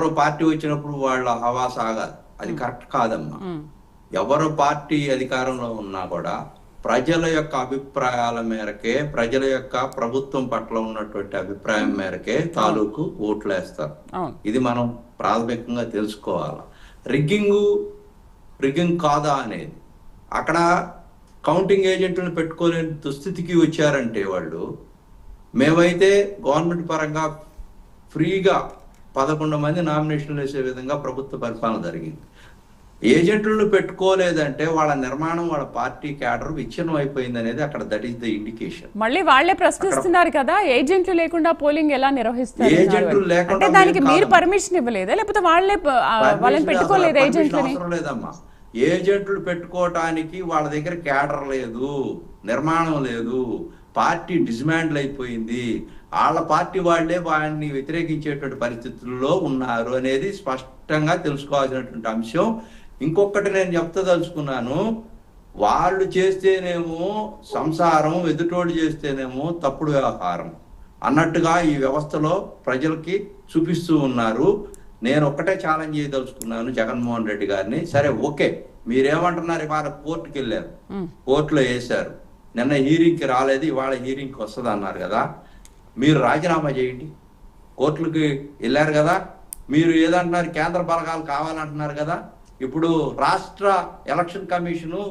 ఎవరో పార్టీ వచ్చినప్పుడు వాళ్ళ హవా సాగాలి. అది కరెక్ట్ కాదమ్మా. ఎవరు పార్టీ అధికారంలో ఉన్నా కూడా ప్రజల యొక్క అభిప్రాయాల మేరకే ప్రజల యొక్క ప్రభుత్వం పట్ల ఉన్నటువంటి అభిప్రాయం మేరకే తాలూకు ఓట్లు వేస్తారు ఇది మనం ప్రాథమికంగా తెలుసుకోవాలి. రిగ్గింగ్ రిగ్గింగ్ కాదా అనేది. అక్కడ కౌంటింగ్ ఏజెంట్లను పెట్టుకోలేని దుస్థితికి వచ్చారంటే వాళ్ళు మేమైతే గవర్నమెంట్ పరంగా ఫ్రీగా పదకొండు మంది నామినేషన్లు వేసే విధంగా ప్రభుత్వ పరిపాలన జరిగింది. ఏజెంట్లను పెట్టుకోలేదంటే వాళ్ళ నిర్మాణం వాళ్ళ పార్టీ క్యాడర్ విచ్ఛిన్నం అయిపోయింది అనేది అక్కడ దట్ ఈస్ ద ఇండికేషన్. మళ్ళీ వాళ్ళే ప్రశ్నిస్తున్నారు కదా ఏజెంట్లు లేకుండా పోలింగ్ ఎలా నిర్వహిస్తారు ఏజెంట్లు లేకుండా దానికి మీరు. పర్మిషన్ ఇవ్వలేదా? లేకపోతే వాళ్ళే వాళ్ళని పెట్టుకోలేదు ఏజెంట్లని? అవసరం లేదమ్మా. ఏజెంట్లు పెట్టుకోవటానికి వాళ్ళ దగ్గర క్యాడర్ లేదు నిర్మాణం లేదు పార్టీ డిస్మాండ్ల్ అయిపోయింది వాళ్ళ పార్టీ వాళ్ళే వాడిని వ్యతిరేకించేటువంటి పరిస్థితుల్లో ఉన్నారు అనేది స్పష్టంగా తెలుసుకోవాల్సినటువంటి అంశం. ఇంకొకటి నేను చెప్తదలుచుకున్నాను. వాళ్ళు చేస్తేనేమో సంసారం ఎదుటోడు చేస్తేనేమో తప్పుడు వ్యవహారం. అన్నట్టుగా ఈ వ్యవస్థలో ప్రజలకి చూపిస్తూ ఉన్నారు. నేను ఒక్కటే ఛాలెంజ్ చేయదలుచుకున్నాను జగన్మోహన్ రెడ్డి గారిని. సరే ఓకే. మీరేమంటున్నారు? ఇవాళ కోర్టుకి వెళ్ళారు. కోర్టులో వేశారు. నిన్న హీరింగ్కి రాలేదు. ఇవాళ హీరింగ్కి వస్తుంది అన్నారు కదా. మీరు రాజీనామా చేయండి. కోర్టులకి వెళ్ళారు కదా మీరు ఏదంటున్నారు కేంద్ర బలగాలు కావాలంటున్నారు కదా ఇప్పుడు రాష్ట్ర ఎలక్షన్ కమిషను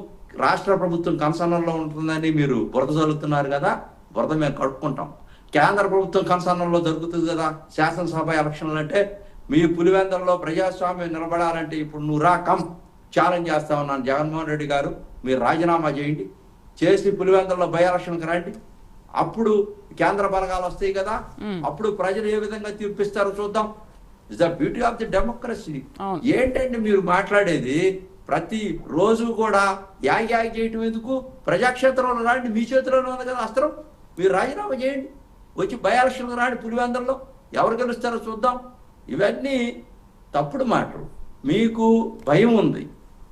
రాష్ట్ర ప్రభుత్వం కన్సర్నంలో ఉంటుందని మీరు బురద చల్లుతున్నారు కదా బురద మేము కడుక్కుంటాం. కేంద్ర ప్రభుత్వం కన్సర్నంలో జరుగుతుంది కదా శాసనసభ ఎలక్షన్లు అంటే మీ పులివెందల్లో ప్రజాస్వామ్యం నిలబడాలంటే ఇప్పుడు నువ్వు రా కమ్ ఛాలెంజ్ చేస్తా ఉన్నాను. జగన్మోహన్ రెడ్డి గారు మీరు రాజీనామా చేయండి. చేసి పులివెందల్లో బై ఎలక్షన్కి రండి. అప్పుడు కేంద్ర బలగాలు వస్తాయి కదా. అప్పుడు ప్రజలు ఏ విధంగా తీర్పిస్తారో చూద్దాం. Is the beauty of the democracy. ఏంటండి మీరు మాట్లాడేది? ప్రతి రోజు కూడా యాగి యాగి చేయటం ఎందుకు? ప్రజాక్షేత్రంలో రాండి మీ చేతిలోనే ఉంది కదా అస్త్రం. మీరు రాజీనామా చేయండి. వచ్చి బై ఎలక్షన్కి రాండి పులివెందల్లో ఎవరు గెలుస్తారో చూద్దాం. ఇవన్నీ తప్పుడు మాటలు. మీకు భయం ఉంది.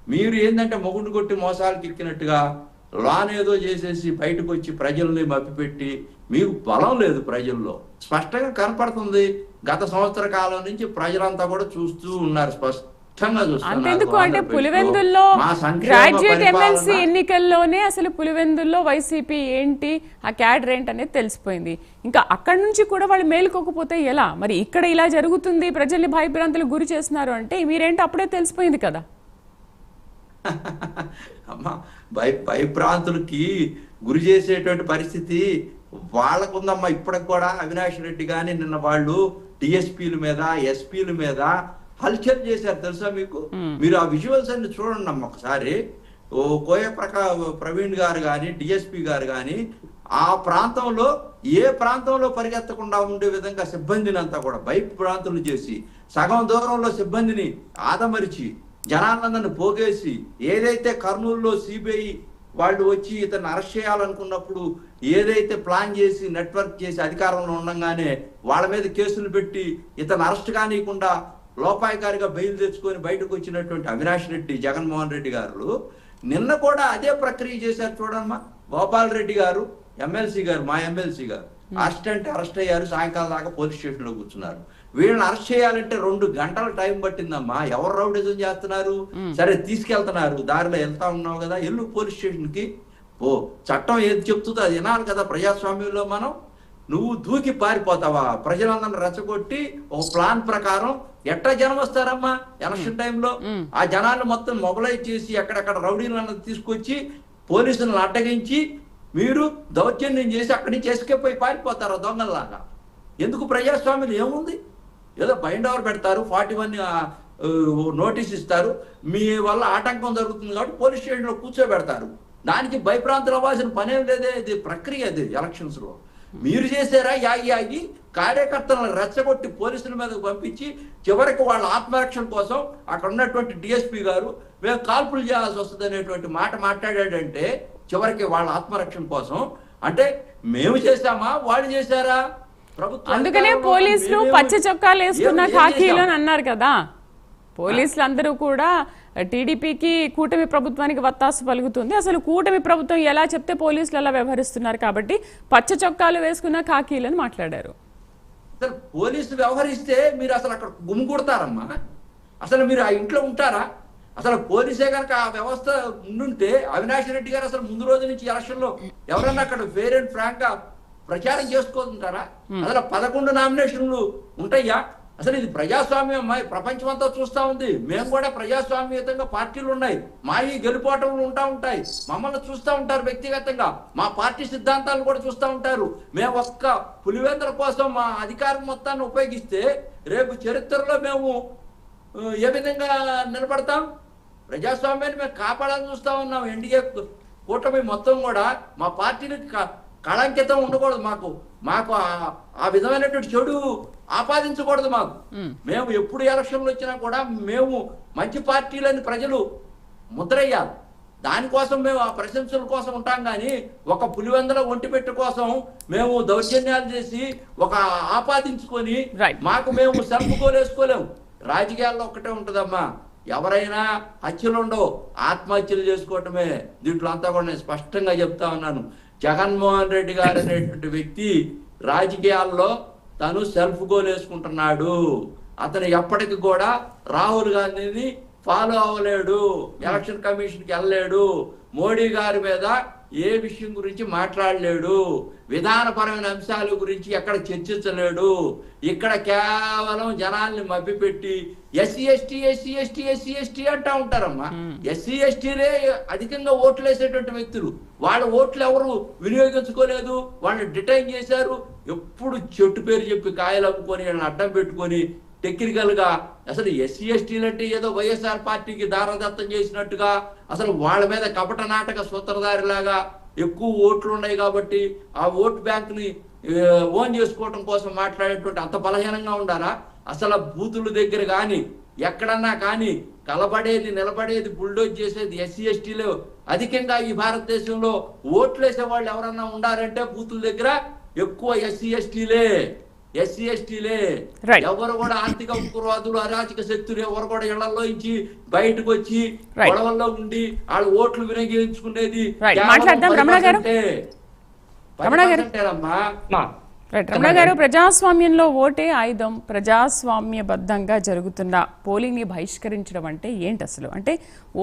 మీరు ఏంటంటే మొగుడు కొట్టి మోసాలకు ఎక్కినట్టుగా లాన్ ఏదో చేసేసి బయటకు వచ్చి ప్రజల్ని మభ్యపెట్టి మీకు బలం లేదు ప్రజల్లో. స్పష్టంగా కనపడుతుంది. గత సంవత్సర కాలం నుంచి ప్రజలంతా కూడా చూస్తూ ఉన్నారు. స్పష్టంగా చూస్తున్నారు అంటే పులివెందుల్లో గ్రాడ్యుయేట్ ఎమ్మెల్సీ ఎన్నికల్లోనే అసలు పులివెందుల్లో వైసీపీ ఏంటి ఆ క్యాడర్ ఏంటి అనేది తెలిసిపోయింది. ఇంకా అక్కడి నుంచి కూడా వాళ్ళు మేలుకోకపోతే ఎలా? మరి ఇక్కడ ఇలా జరుగుతుంది ప్రజల్ని భయభ్రాంతులకు గురి చేస్తున్నారు అంటే మీరేంటి అప్పుడే తెలిసిపోయింది కదా. అమ్మా భయ భయభ్రాంతులకి గురి చేసేటువంటి పరిస్థితి వాళ్ళకుందమ్మా ఇప్పటికి కూడా. అవినాష్ రెడ్డి గాని నిన్న వాళ్ళు డిఎస్పీల మీద ఎస్పీల మీద హల్చల్ చేశారు తెలుసా మీకు? మీరు ఆ విజువల్స్ అన్ని చూడండి అమ్మ ఒకసారి. ఓ కోయ ప్రకా ప్రవీణ్ గారు కానీ డిఎస్పీ గారు కానీ ఆ ప్రాంతంలో ఏ ప్రాంతంలో పరిగెత్తకుండా ఉండే విధంగా సిబ్బందిని అంతా కూడా భయభ్రాంతులు చేసి సగం దూరంలో సిబ్బందిని ఆదమరిచి జనాలందరిని పోగేసి ఏదైతే కర్నూలులో సిబిఐ వాళ్ళు వచ్చి ఇతను అరెస్ట్ చేయాలనుకున్నప్పుడు ఏదైతే ప్లాన్ చేసి నెట్వర్క్ చేసి అధికారంలో ఉండగానే వాళ్ళ మీద కేసులు పెట్టి ఇతను అరెస్ట్ కానీయకుండా లోపాయకారిగా బెయిల్ తెచ్చుకొని బయటకు వచ్చినటువంటి అవినాష్ రెడ్డి జగన్మోహన్ రెడ్డి గారు నిన్న కూడా అదే ప్రక్రియ చేశారు చూడమ్మా. గోపాల్ రెడ్డి గారు ఎమ్మెల్సీ గారు మా ఎమ్మెల్సీ గారు. అసిస్టెంట్ అరెస్ట్ అయ్యారు సాయంకాలం దాకా పోలీస్ స్టేషన్లో కూర్చున్నారు. వీళ్ళని అరెస్ట్ చేయాలంటే రెండు గంటల టైం పట్టిందమ్మా. ఎవరు రౌడిజం చేస్తున్నారు? సరే తీసుకెళ్తున్నారు. దారిలో వెళ్తా ఉన్నావు కదా ఎల్లు పోలీస్ స్టేషన్కి ఓ చట్టం ఏది చెప్తుందో అది వినాలి కదా ప్రజాస్వామ్యంలో మనం. నువ్వు దూకి పారిపోతావా? ప్రజలందరిని రెచ్చగొట్టి ఒక ప్లాన్ ప్రకారం ఎట్లా జనం వస్తారమ్మా ఎలక్షన్ టైంలో? ఆ జనాన్ని మొత్తం మొబలైజ్ చేసి ఎక్కడెక్కడ రౌడీలను తీసుకొచ్చి పోలీసులను అడ్డగించి మీరు దౌర్జన్యం చేసి అక్కడి నుంచి ఎస్కేప్ అయి పారిపోతారు దొంగల్లాగా? ఎందుకు ప్రజాస్వామ్యం ఏముంది? ఏదో బైండ్ అవర్ పెడతారు ఫార్టీ వన్ నోటీస్ ఇస్తారు. మీ వల్ల ఆటంకం జరుగుతుంది కాబట్టి పోలీస్ స్టేషన్లో కూర్చోబెడతారు. దానికి భయప్రాంతులు అవ్వాల్సిన పనేం లేదే ఇది ప్రక్రియ అది ఎలక్షన్స్లో మీరు చేశారా యాగి యాగి కార్యకర్తలను రెచ్చగొట్టి పోలీసుల మీదకు పంపించి చివరికి వాళ్ళ ఆత్మరక్షణ కోసం అక్కడ ఉన్నటువంటి డిఎస్పీ గారు మేము కాల్పులు చేయాల్సి వస్తుంది అనేటువంటి మాట మాట్లాడాడంటే చివరికి వాళ్ళ ఆత్మరక్షణ కోసం. అంటే మేము చేశామా? వాళ్ళు చేశారా? అందుకనే పోలీసులు పచ్చ చొక్కాలు వేసుకున్న ఖాకీలు? అని అన్నారు కదా. పోలీసులు అందరూ కూడా టీడీపీకి కూటమి ప్రభుత్వానికి వత్తాసు పలుకుతుంది. అసలు కూటమి ప్రభుత్వం ఎలా చెప్తే పోలీసులు అలా వ్యవహరిస్తున్నారు కాబట్టి పచ్చ చొక్కాలు వేసుకున్న ఖాకీలని మాట్లాడారు. అసలు పోలీసు వ్యవహరిస్తే మీరు అసలు అక్కడ గుమ్ముకూడతారమ్మా అసలు మీరు ఆ ఇంట్లో ఉంటారా? అసలు పోలీసే కనుక ఆ వ్యవస్థ ఉండుంటే అవినాష్ రెడ్డి గారు అసలు ముందు రోజు నుంచి ఎలక్షన్లో ఎవరన్నా అక్కడ ఫేర్ అండ్ ఫ్రాంక్గా ప్రచారం చేసుకోకుంటారా అసలు పదకొండు నామినేషన్లు ఉంటాయా? అసలు ఇది ప్రజాస్వామ్యం అమ్మా ప్రపంచం అంతా చూస్తా ఉంది. మేము కూడా ప్రజాస్వామ్యతంగా పార్టీలు ఉన్నాయి. మావి గెలుపోవటంలు ఉంటా ఉంటాయి. మమ్మల్ని చూస్తూ ఉంటారు వ్యక్తిగతంగా. మా పార్టీ సిద్ధాంతాలు కూడా చూస్తూ ఉంటారు. మేము ఒక్క పులివెందుల కోసం మా అధికారం మొత్తాన్ని ఉపయోగిస్తే రేపు చరిత్రలో మేము ఏ విధంగా నిలబడతాం? ప్రజాస్వామ్యాన్ని మేము కాపాడాలని చూస్తా ఉన్నాం. ఎన్డీఏ కూటమి మొత్తం కూడా మా పార్టీని క- కళంకితం ఉండకూడదు మాకు. మాకు ఆ- విధమైనటువంటి చెడు ఆపాదించకూడదు మాకు. మేము ఎప్పుడు ఎలక్షన్లు వచ్చినా కూడా మేము మంచి పార్టీలని ప్రజలు ముద్రయ్యాలి. దానికోసం మేము ఆ ప్రశంసల కోసం ఉంటాం కానీ ఒక పులివెందల ఒంటి పెట్టు కోసం మేము దౌర్జన్యాలు చేసి ఒక ఆపాదించుకొని. మాకు మేము సెల్ఫ్కోలేసుకోలేము రాజకీయాల్లో ఒకటే ఉంటదమ్మా. ఎవరైనా హత్యలు ఉండవు ఆత్మహత్యలు చేసుకోవటమే. దీంట్లో అంతా కూడా నేను స్పష్టంగా చెప్తా ఉన్నాను. జగన్మోహన్ రెడ్డి గారు అనేటువంటి వ్యక్తి రాజకీయాల్లో తను సెల్ఫ్ గోల్ వేసుకుంటున్నాడు. అతను ఎప్పటికి కూడా రాహుల్ గాంధీని ఫాలో అవ్వలేడు. ఎలక్షన్ కమిషన్కి వెళ్ళలేడు. మోడీ గారి మీద ఏ విషయం గురించి మాట్లాడలేడు? విధానపరమైన అంశాల గురించి ఎక్కడ చర్చించలేడు? ఇక్కడ కేవలం జనాల్ని మభ్యపెట్టి SC ST SC ST SC ST అంటా ఉంటారమ్మా. ఎస్సీ ఎస్టీలే అధికంగా ఓట్లు వేసేటువంటి వ్యక్తులు. వాళ్ళ ఓట్లు ఎవరు వినియోగించుకోలేదు? వాళ్ళని డిటైన్ చేశారు. ఎప్పుడు చెట్టు పేరు చెప్పి కాయలు అమ్ముకొని వాళ్ళని అడ్డం పెట్టుకొని టెక్నికల్గా అసలు ఎస్సీ ఎస్టీలంటే ఏదో వైఎస్ఆర్ పార్టీకి దారదత్తం చేసినట్టుగా అసలు వాళ్ళ మీద కపట నాటక సూత్రధారిలాగా ఎక్కువ ఓట్లు ఉన్నాయి కాబట్టి ఆ ఓట్ బ్యాంక్ని ఓన్ చేసుకోవటం కోసం మాట్లాడేటువంటి అంత బలహీనంగా ఉండాలా అసలు బూతుల దగ్గర కానీ ఎక్కడన్నా కానీ కలబడేది నిలబడేది బుల్డోజ్ చేసేది ఎస్సీ ఎస్టీలు. అధికంగా ఈ భారతదేశంలో ఓట్లు వేసే వాళ్ళు ఎవరన్నా ఉండారంటే బూతుల దగ్గర? ఎక్కువ ఎస్సీ ఎస్టీలే. ఎస్సీ ఎస్టీలే. ఎవరు కూడా ఆర్థిక ఉగ్రవాదులు అరాచక శక్తులు ఎవరు కూడా ఇళ్ళలో ఇచ్చి బయటకు వచ్చి. గొడవల్లో ఉండి వాళ్ళు ఓట్లు వినియోగించుకునేది రమణ గారు. 10%. రమణ గారు. 10% అమ్మా మా రైట్ రమణ గారు ప్రజాస్వామ్యంలో ఓటే ఆయుధం ప్రజాస్వామ్యబద్ధంగా జరుగుతున్న పోలింగ్ని బహిష్కరించడం అంటే ఏంటి అసలు అంటే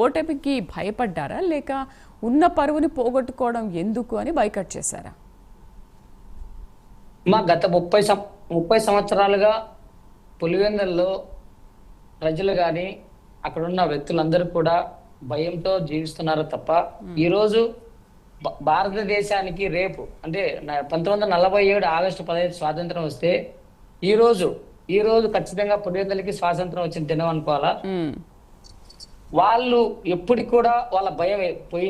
ఓటమికి భయపడ్డారా లేక ఉన్న పరువుని పోగొట్టుకోవడం ఎందుకు అని బైకట్ చేశారా మా గత ముప్పై సం ముప్పై సంవత్సరాలుగా పులివెందుల్లో ప్రజలు కానీ అక్కడ ఉన్న వ్యక్తులందరూ కూడా భయంతో జీవిస్తున్నారు తప్ప ఈరోజు భారతదేశానికి రేపు అంటే పంతొమ్మిది వందల నలభై ఏడు ఆగస్టు పదహైదు స్వాతంత్రం వస్తే ఈ రోజు ఈ రోజు ఖచ్చితంగా పులివెందులకి స్వాతంత్రం వచ్చిన దినం అనుకోవాలా. వాళ్ళు ఎప్పటికి కూడా వాళ్ళ భయం పోయి